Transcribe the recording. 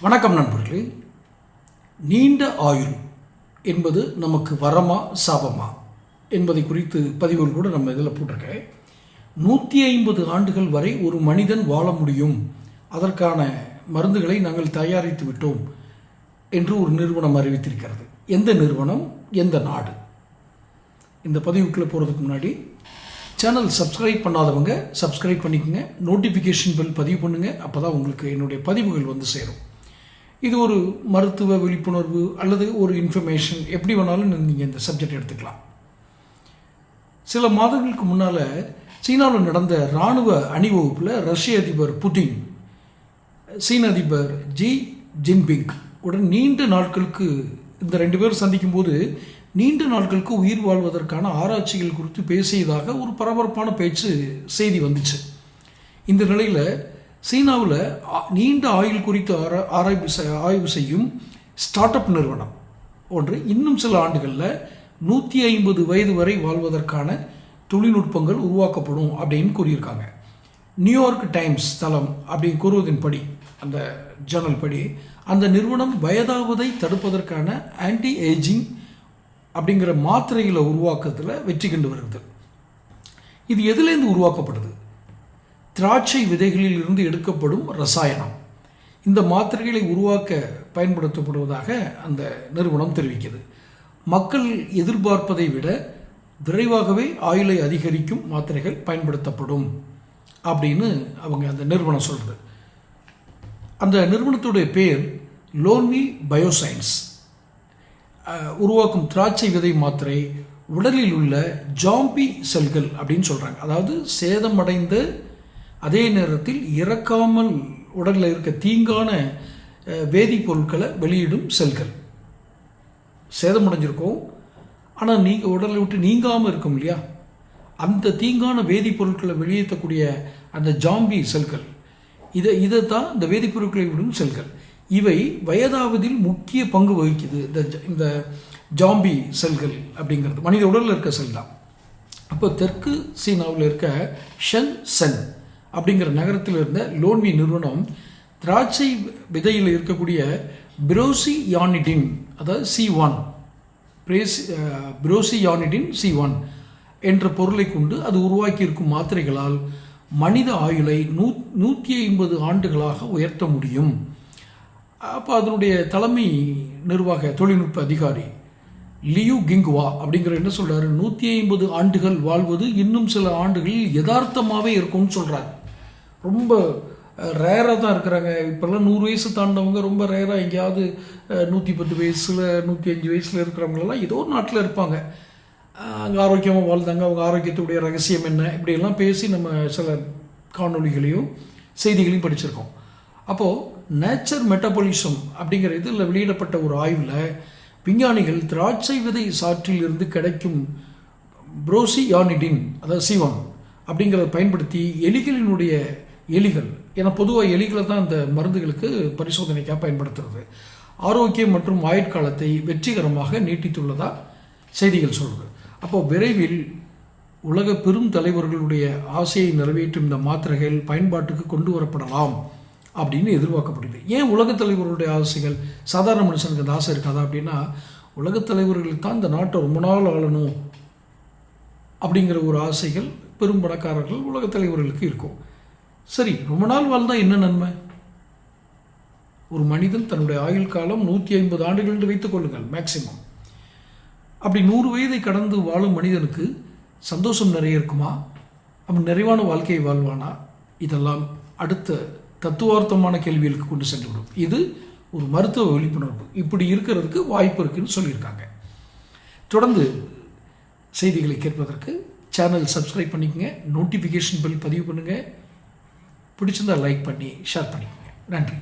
வணக்கம் நண்பர்களே. நீண்ட ஆயுள் என்பது நமக்கு வரமா சாபமா என்பதை குறித்து பதிவுகள் கூட நம்ம இதில் போட்டிருக்கேன் நூற்றி ஐம்பது ஆண்டுகள் வரை ஒரு மனிதன் வாழ முடியும். அதற்கான மருந்துகளை நாங்கள் தயாரித்து விட்டோம் என்று ஒரு நிறுவனம் அறிவித்திருக்கிறது. எந்த நிறுவனம்? எந்த நாடு? இந்த பதிவுக்குள்ளே போகிறதுக்கு முன்னாடி சேனல் சப்ஸ்கிரைப் பண்ணாதவங்க சப்ஸ்கிரைப் பண்ணிக்கோங்க. நோட்டிஃபிகேஷன் பில் பதிவு பண்ணுங்கள் அப்போ தான் உங்களுக்கு என்னுடைய பதிவுகள் வந்து சேரும். இது ஒரு மருத்துவ விழிப்புணர்வு அல்லது ஒரு இன்ஃபர்மேஷன் எப்படி வேணாலும் நீங்கள் இந்த சப்ஜெக்ட் எடுத்துக்கலாம். சில மாதங்களுக்கு முன்னால் சீனாவில் நடந்த இராணுவ அணிவகுப்பில் ரஷ்ய அதிபர் புட்டின் சீன அதிபர் ஜி ஜின்பிங் உடன் நீண்ட நாட்களுக்கு இந்த ரெண்டு பேரும் சந்திக்கும்போது நீண்ட நாட்களுக்கு உயிர் வாழ்வதற்கான ஆராய்ச்சிகள் குறித்து பேசியதாக ஒரு பரபரப்பான பேச்சு செய்தி வந்துச்சு. இந்த நிலையில் சீனாவில் நீண்ட ஆயுள் குறித்து ஆரா ஆராய்வு ஆய்வு செய்யும் ஸ்டார்ட் அப் நிறுவனம். ஒன்று இன்னும் சில ஆண்டுகளில் நூற்றி ஐம்பது வயது வரை வாழ்வதற்கான தொழில்நுட்பங்கள் உருவாக்கப்படும் அப்படின்னு கூறியிருக்காங்க. நியூயார்க் டைம்ஸ் தளம் அப்படின்னு கூறுவதின்படி அந்த ஜர்னல் படி அந்த நிறுவனம் வயதாவதை தடுப்பதற்கான ஆன்டி ஏஜிங் அப்படிங்கிற மாத்திரைகளை உருவாக்கத்தில் வெற்றி கண்டு வருகிறது. இது எதுலேருந்து உருவாக்கப்படுது? திராட்சை விதைகளில் இருந்து எடுக்கப்படும் ரசாயனம். இந்த மாத்திரைகளை உருவாக்க பயன்படுத்தப்படுவதாக அந்த நிறுவனம் தெரிவிக்கிறது. மக்கள் எதிர்பார்ப்பதை விட விரைவாகவே ஆயுளை அதிகரிக்கும் மாத்திரைகள் பயன்படுத்தப்படும் அப்படின்னு அவங்க அந்த நிறுவனம் சொல்கிறது அந்த நிறுவனத்துடைய பேர் லோன்வி பயோசைன்ஸ் உருவாக்கும் திராட்சை விதை மாத்திரை உடலில் உள்ள ஜாம்பி செல்கள் அப்படின்னு சொல்கிறாங்க அதாவது சேதமடைந்த அதே நேரத்தில் இறக்காமல் உடலில் இருக்க தீங்கான வேதிப்பொருட்களை வெளியிடும் செல்கள். சேதமடைஞ்சிருக்கும் ஆனால் நீங்கள் உடலை விட்டு நீங்காமல் இருக்கும் இல்லையா? அந்த தீங்கான வேதிப்பொருட்களை வெளியேற்றக்கூடிய அந்த ஜாம்பி செல்கள் இதை இதை தான் இந்த வேதிப்பொருட்களை விடும் செல்கள். இவை வயதாவதில் முக்கிய பங்கு வகிக்குது இந்த ஜ- இந்த ஜாம்பி செல்கள் அப்படிங்கிறது. மனித உடலில் இருக்க செல் தான். அப்போ தெற்கு சீனாவில் இருக்க ஷென் சென். அப்படிங்கிற நகரத்தில் இருந்த லோன்வி நிறுவனம் திராட்சை விதையில் இருக்கக்கூடிய பிரோசி யானிடின் அதாவது C one procyanidin C one என்ற பொருளை கொண்டு அது உருவாக்கியிருக்கும் மாத்திரைகளால் மனித ஆயுளை நூ நூற்றி ஐம்பது ஆண்டுகளாக உயர்த்த முடியும். அப்போ அதனுடைய தலைமை நிர்வாக தொழில்நுட்ப அதிகாரி லியூ கிங்குவா அப்படிங்கிற என்ன சொல்கிறாரு நூற்றி ஐம்பது ஆண்டுகள் வாழ்வது இன்னும் சில ஆண்டுகளில் யதார்த்தமாகவே இருக்கும்னு சொல்கிறார் ரொம்ப ரேராக தான் இருக்கிறாங்க. இப்போல்லாம் நூறு வயசு தாண்டவங்க ரொம்ப ரேராக எங்கேயாவது நூற்றி பத்து வயசில் நூற்றி அஞ்சு வயசில் இருக்கிறவங்களெல்லாம் ஏதோ ஒரு நாட்டில் இருப்பாங்க. அங்கே ஆரோக்கியமாக வாழ்ந்தாங்க. அவங்க ஆரோக்கியத்துடைய ரகசியம் என்ன? இப்படியெல்லாம் பேசி நம்ம சில காணொளிகளையும் செய்திகளையும் படிச்சிருக்கோம். அப்போது நேச்சர் மெட்டபாலிசம் அப்படிங்கிற இதில் வெளியிடப்பட்ட ஒரு ஆய்வில் விஞ்ஞானிகள் திராட்சை விதை சாற்றில் இருந்து கிடைக்கும் புரோசியானிடின் அதாவது சிவன் அப்படிங்கிறத பயன்படுத்தி எலிகளினுடைய எலிகள். ஏன்னா பொதுவாக எலிகளை தான் இந்த மருந்துகளுக்கு பரிசோதனைக்காக பயன்படுத்துறது. ஆரோக்கியம் மற்றும் ஆயுட்காலத்தை வெற்றிகரமாக நீட்டித்துள்ளதா செய்திகள் சொல்கிறது அப்போ விரைவில் உலக பெரும் தலைவர்களுடைய ஆசையை நிறைவேற்றும் இந்த மாத்திரைகள் பயன்பாட்டுக்கு கொண்டு வரப்படலாம் அப்படின்னு எதிர்பார்க்கப்படுது. ஏன் உலகத் தலைவர்களுடைய ஆசைகள்? சாதாரண மனுஷனுக்கு அந்த ஆசை இருக்காதா அப்படின்னா உலகத் தலைவர்கள் தான் இந்த நாட்டை ரொம்ப நாள் ஆளணும் அப்படிங்கிற ஒரு ஆசைகள் பெரும் பணக்காரர்கள் உலகத் தலைவர்களுக்கு இருக்கும். சரி ரொம்ப நாள் வாழ்ந்தால் என்ன நன்மை? ஒரு மனிதன் தன்னுடைய ஆயுள் காலம் நூற்றி ஐம்பது ஆண்டுகள் என்று வைத்துக் கொள்ளுங்கள் மேக்சிமம் அப்படி நூறு வயதை கடந்து வாழும் மனிதனுக்கு சந்தோஷம் நிறைய இருக்குமா? அவன் நிறைவான வாழ்க்கையை வாழ்வானா? இதெல்லாம் அடுத்த தத்துவார்த்தமான கேள்விகளுக்கு கொண்டு சென்றுவிடும். இது ஒரு மருத்துவ விழிப்புணர்வு. இப்படி இருக்கிறதுக்கு வாய்ப்பு இருக்குன்னு சொல்லியிருக்காங்க. தொடர்ந்து செய்திகளை கேட்பதற்கு சேனல் சப்ஸ்கிரைப் பண்ணிக்கங்க நோட்டிஃபிகேஷன் பில் பதிவு பண்ணுங்கள் பிடிச்சிருந்தா லைக் பண்ணி ஷேர் பண்ணிக்கோங்க. நன்றி.